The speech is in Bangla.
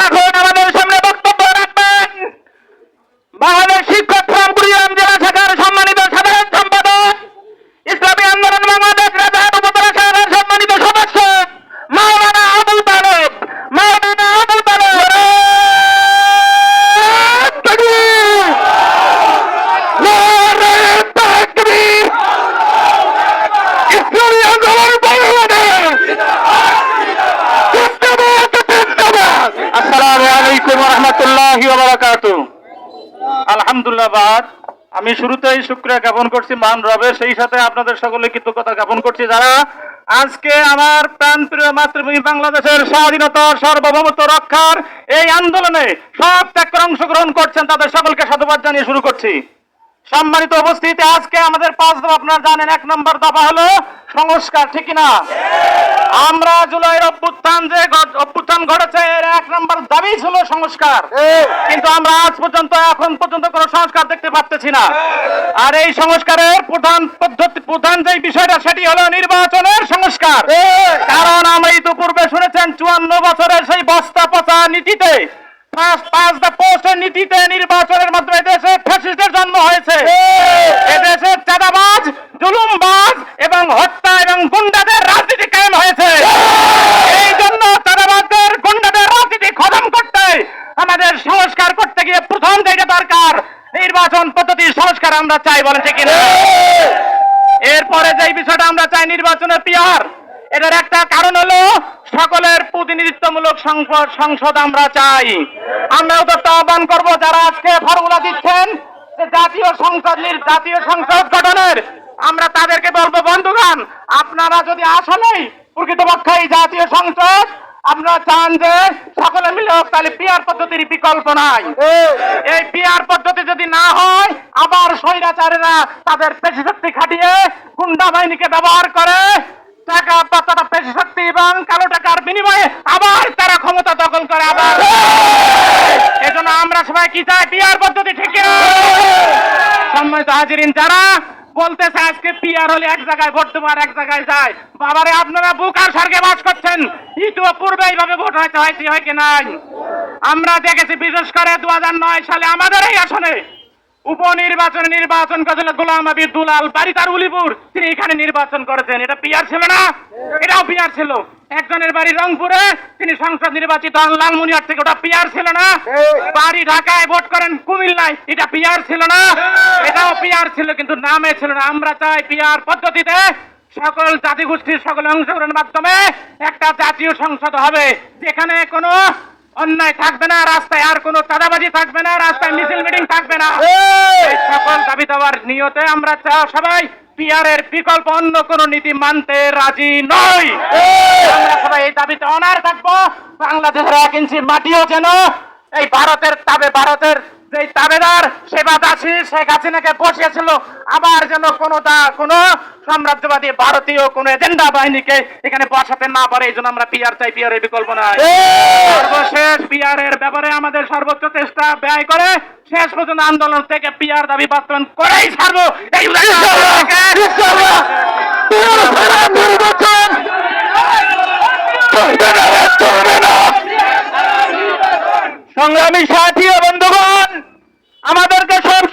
এখন আলহামদুলিল্লাহ, বাদ। আমি শুরুতেই শুক্রিয়া জ্ঞাপন করছি মান রবে সেই সাথে আপনাদের সকলে কৃতজ্ঞতা জ্ঞাপন করছি যারা আজকে আমার প্রাণ প্রিয় মাতৃভূমি বাংলাদেশের স্বাধীনতা, সার্বভৌমত্ব রক্ষার এই আন্দোলনে সব ত্যাগ অংশগ্রহণ করছেন, তাদের সকলকে সাধুবাদ জানিয়ে শুরু করছি। সম্মানিত উপস্থিতি, আজকে আমাদের পাঁচ দফা, আপনারা জানেন, এক নম্বর দফা হলো সংস্কার, ঠিক না আমরা জুলাইয়ের অভ্যুত্থান যে অভ্যুত্থান ঘটেছে, এর এক নম্বর দাবি ছিল সংস্কার। কিন্তু আমরা আজ পর্যন্ত, এখন পর্যন্ত কোনো সংস্কার দেখতে পাচ্ছি না। আর এই সংস্কারের প্রধান পদ্ধতি, প্রধান যে বিষয়টা, সেটি হলো নির্বাচনের সংস্কার। কারণ আমরা ইতিপূর্বে শুনেছেন, চুয়ান্ন বছরের সেই বস্তা পচা নীতিতে, পাঁচ পাঁচ দা পোস্টের নীতিতে নির্বাচনের মাধ্যমে প্রথম যেটা দরকার। নির্বাচন পদ্ধতি সংস্কার আমরা চাই, বলেন কিনা? এরপরে যে বিষয়টা আমরা চাই, নির্বাচনের পিয়ার এটার একটা কারণ হলো, সকলের প্রতিনিধিত্বমূলক সংসদ- আমরা চাই। আমরা ওদেরকে আহ্বান করব, যারা আজকে ফর্মুলা দিচ্ছেন জাতীয় সংসদ জাতীয় সংসদ গঠনের, আমরা তাদেরকে বলব বন্ধুগান আপনারা যদি আসলেই প্রকৃতপক্ষে এই জাতীয় সংসদ আপনারা চান যে সকলে মিলে হোক তাহলে পিয়ার পদ্ধতির বিকল্প নাই। এই পিয়ার পদ্ধতি যদি না হয় আবার স্বৈরাচারেরা তাদের পেশি শক্তি খাটিয়ে গুন্ডা বাহিনীকে ব্যবহার করে টাকা পাতাটা পেশি শক্তি এবং কালো টাকার বিনিময়ে আবার তারা ক্ষমতা দখল করে আবার। এজন্য আমরা সবাই কি চাই পিয়ার পদ্ধতি ঠিক সম্মানিত হাজিরিন যারা বলতেছে আজকে পিয়ার হলে এক জায়গায় ভোট তোমার এক জায়গায় যায়। বাবারে, আপনারা বুক আর স্বর্গে বাস করছেন। ইতিপূর্বে এইভাবে ভোট হয়তো হয়েছে, হয় কি নাই? আমরা দেখেছি বিশেষ করে দু হাজার নয় সালে আমাদের এই আসনে উপনির্বাচনে নির্বাচন করেছিল গোলাম আবি দুলাল, বাড়ি তার উলিপুর। তিনি এখানে নির্বাচন করেছেন। এটা পিয়ার ছিল না? এটাও পিয়ার ছিল। একজনের বাড়ি রংপুরে তিনি সংসদ নির্বাচিত হন লালমনিহাট থেকে। ওটা পিয়ার ছিল না। বাড়ি ঢাকায় ভোট করেন কুমিল্লায়। এটা পিয়ার ছিল না। এটাও পিয়ার ছিল কিন্তু নামে ছিল না। আমরা চাই পিয়ার পদ্ধতিতে সকল জাতিগোষ্ঠীর সকল অংশগ্রহণের মাধ্যমে একটা জাতীয় সংসদ হবে যেখানে কোনো অন্যায় থাকবে না রাস্তায় আর কোনো চাঁদাবাজি থাকবে না রাস্তায় মিছিল মিটিং থাকবে না। সকল দাবি দেওয়ার নিয়তে আমরা চা- সবাই পিয়ারের বিকল্প অন্য কোন নীতি মানতে রাজি নই। আমরা সবাই এই দাবিতে অনার থাকব। বাংলাদেশের এক ইঞ্চি মাটিও যেন এই ভারতের তাবে ভারতের যে তাবেদার সেবা দাসী শেখ হাসিনাকে বসিয়েছিল আবার যেন কোনো দা কোনো সাম্রাজ্যবাদী ভারতীয় কোন এজেন্ডা বাহিনীকে এখানে বসাতে না পারে এই জন্য আমরা পিআর চাই পিআর এর বিকল্প নাই। সর্বশেষ পিআর এর ব্যাপারে আমাদের সর্বোচ্চ চেষ্টা ব্যয় করে শেষ পর্যন্ত আন্দোলন থেকে পিআর দাবি বাস্তবায়ন করেই ছাড়বো। এই সংগ্রামী সাথী ও বন্ধুগণ আমাদেরকে সব